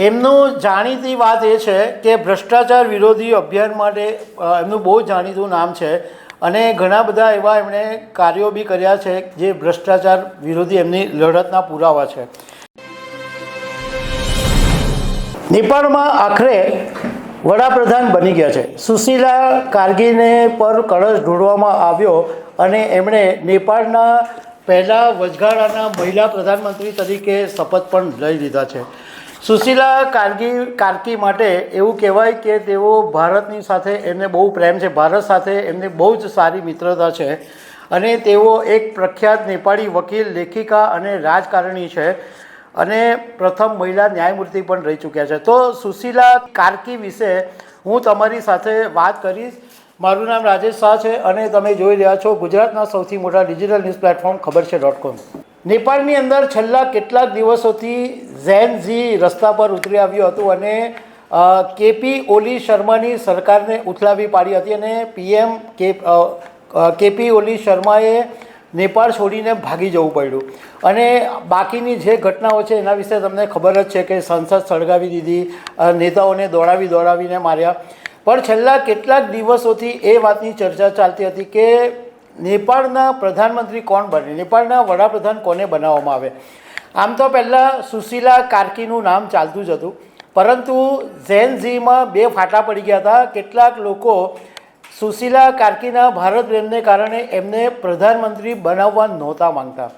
એમનું જાણીતી વાત એ છે કે ભ્રષ્ટાચાર વિરોધી અભિયાન માટે એમનું બહુ જાણીતું નામ છે. અને ઘણા બધા એવા એમણે કાર્યો બી કર્યા છે જે ભ્રષ્ટાચાર વિરોધી એમની લડતના પુરાવા છે. નેપાળમાં આખરે વડાપ્રધાન બની ગયા છે. સુશીલા કારગીને પર કળશ ઢોળવામાં આવ્યો અને એમણે નેપાળના પહેલાં વચગાળાના મહિલા પ્રધાનમંત્રી તરીકે શપથ પણ લઈ લીધા છે. સુશીલા કારગી, કાર્કી માટે એવું કહેવાય કે તેઓ ભારતની સાથે એમને બહુ પ્રેમ છે. ભારત સાથે એમને બહુ જ સારી મિત્રતા છે અને તેઓ એક પ્રખ્યાત નેપાળી વકીલ, લેખિકા અને રાજકારણી છે અને પ્રથમ મહિલા ન્યાયમૂર્તિ પણ રહી ચૂક્યા છે. તો સુશીલા કાર્કી વિશે હું તમારી સાથે વાત કરીશ. મારું નામ રાજેશ શાહ છે અને તમે જોઈ રહ્યા છો ગુજરાતના સૌથી મોટા ડિજિટલ ન્યૂઝ પ્લેટફોર્મ ખબર છે ડોટ કોમ. નેપાળની અંદર છેલ્લા કેટલાક દિવસોથી ઝેન ઝી રસ્તા પર ઉતરી આવ્યું હતું અને કેપી ઓલી શર્માની સરકારને ઉથલાવી પાડી હતી અને પીએમ કે કેપી ઓલી શર્માએ નેપાળ છોડીને ભાગી જવું પડ્યું. અને બાકીની જે ઘટનાઓ છે એના વિશે તમને ખબર જ છે કે સંસદ સળગાવી દીધી નેતાઓને દોડાવી દોડાવીને માર્યા. પણ છેલ્લા કેટલાક દિવસોથી એ વાતની ચર્ચા ચાલતી હતી કે, નેપાળના પ્રધાનમંત્રી કોણ બને? નેપાળના વડાપ્રધાન કોને બનાવવામાં આવે? આમ તો પહેલાં સુશીલા કાર્કીનું નામ ચાલતું જ હતું. પરંતુ ઝેન ઝીમાં બે ફાટા પડી ગયા હતા. કેટલાક લોકો સુશીલા કાર્કીના ભારત પ્રેમને કારણે એમને પ્રધાનમંત્રી બનાવવા નહોતા માંગતા.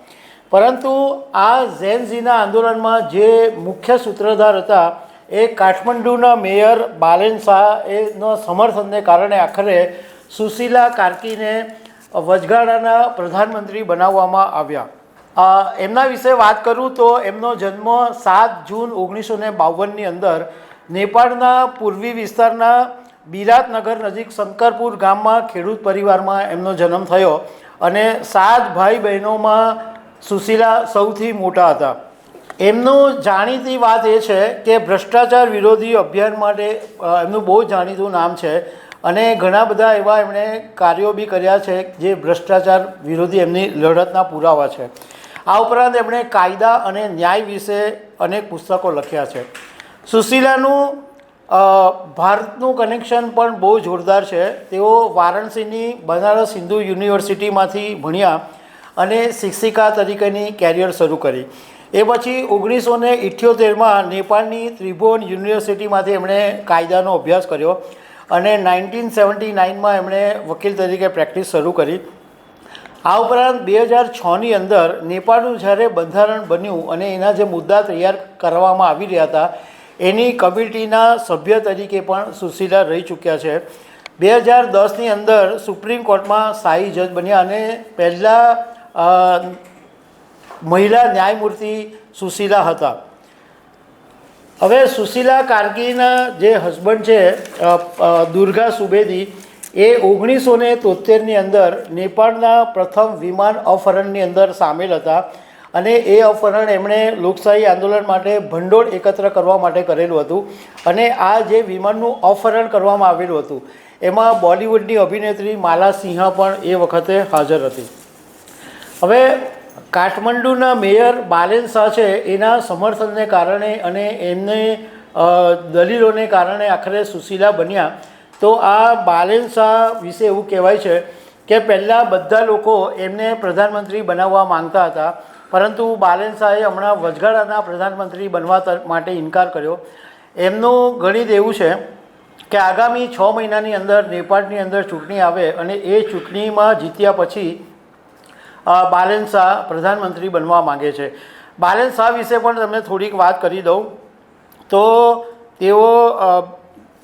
પરંતુ આ ઝેન ઝીના આંદોલનમાં જે મુખ્ય સૂત્રધાર હતા, એ કાઠમંડુના મેયર બાલેન શાહ એના સમર્થનને કારણે આખરે સુશીલા કાર્કીને વચગાળાના પ્રધાનમંત્રી બનાવવામાં આવ્યા. એમના વિશે વાત કરું તો એમનો જન્મ સાત જૂન ઓગણીસો ને બાવનની અંદર નેપાળના પૂર્વી વિસ્તારના બિરાતનગર નજીક શંકરપુર ગામમાં ખેડૂત પરિવારમાં એમનો જન્મ થયો અને સાત ભાઈ બહેનોમાં સુશીલા સૌથી મોટા હતા. એમનું જાણીતી વાત એ છે કે ભ્રષ્ટાચાર વિરોધી અભિયાન માટે એમનું બહુ જાણીતું નામ છે અને ઘણા બધા એવા એમણે કાર્યો બી કર્યા છે જે ભ્રષ્ટાચાર વિરોધી એમની લડતના પુરાવા છે. આ ઉપરાંત એમણે કાયદા અને ન્યાય વિશે અનેક પુસ્તકો લખ્યા છે. સુશીલાનું ભારતનું કનેક્શન પણ બહુ જોરદાર છે. તેઓ વારાણસીની બનારસ હિન્દુ યુનિવર્સિટીમાંથી ભણ્યા અને શિક્ષિકા તરીકેની કેરિયર શરૂ કરી. એ પછી ઓગણીસો ને ઇઠ્યોતેરમાં નેપાળની ત્રિભુવન યુનિવર્સિટીમાંથી એમણે કાયદાનો અભ્યાસ કર્યો અને નાઇન્ટીન સેવન્ટી નાઇનમાં એમણે વકીલ તરીકે પ્રેક્ટિસ શરૂ કરી. આ ઉપરાંત બે હજાર છની અંદર નેપાળનું જ્યારે બંધારણ બન્યું અને એના જે મુદ્દા તૈયાર કરવામાં આવી રહ્યા હતા, એની કમિટીના સભ્ય તરીકે પણ સુશીલા રહી ચૂક્યા છે. બે હજાર દસની અંદર સુપ્રીમ કોર્ટમાં સ્થાયી જજ બન્યા અને પહેલાં મહિલા ન્યાયમૂર્તિ સુશીલા હતા. હવે સુશીલા કારગીના જે હસબન્ડ છે દુર્ગા સુબેદી એ ઓગણીસો ને તોતેરની અંદર નેપાળના પ્રથમ વિમાન અપહરણની અંદર સામેલ હતા અને એ અપહરણ એમણે લોકશાહી આંદોલન માટે ભંડોળ એકત્ર કરવા માટે કરેલું હતું અને આ જે વિમાનનું અપહરણ કરવામાં આવેલું હતું, એમાં બોલિવૂડની અભિનેત્રી માલા સિંહા પણ એ વખતે હાજર હતી. હવે કાઠમંડુના મેયર બાલેન શાહ છે, એના સમર્થનને કારણે અને એમને દલીલોને કારણે આખરે સુશીલા બન્યા. તો આ બાલેન શાહ વિશે એવું કહેવાય છે કે પહેલાં બધા લોકો એમને પ્રધાનમંત્રી બનાવવા માંગતા હતા, પરંતુ બાલેન શાહે હમણાં વચગાળાના પ્રધાનમંત્રી બનવા માટે ઇનકાર કર્યો. એમનું ગણિત એવું છે કે આગામી છ મહિનાની અંદર નેપાળની અંદર ચૂંટણી આવે અને એ ચૂંટણીમાં જીત્યા પછી બાલેન શાહ પ્રધાનમંત્રી બનવા માંગે છે. બાલેન શાહ વિશે પણ તમને થોડીક વાત કરી દઉં. તો તેઓ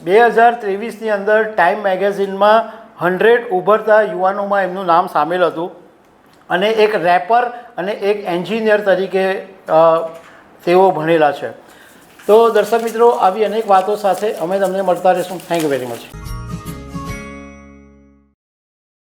બે હજાર ત્રેવીસની અંદર ટાઈમ મેગેઝિનમાં હંડ્રેડ ઉભરતા યુવાનોમાં એમનું નામ સામેલ હતું. અને એક રેપર અને એક એન્જિનિયર તરીકે તેઓ ભણેલા છે. તો દર્શક મિત્રો, આવી અનેક વાતો સાથે અમે તમને મળતા રહીશું. Thank you very much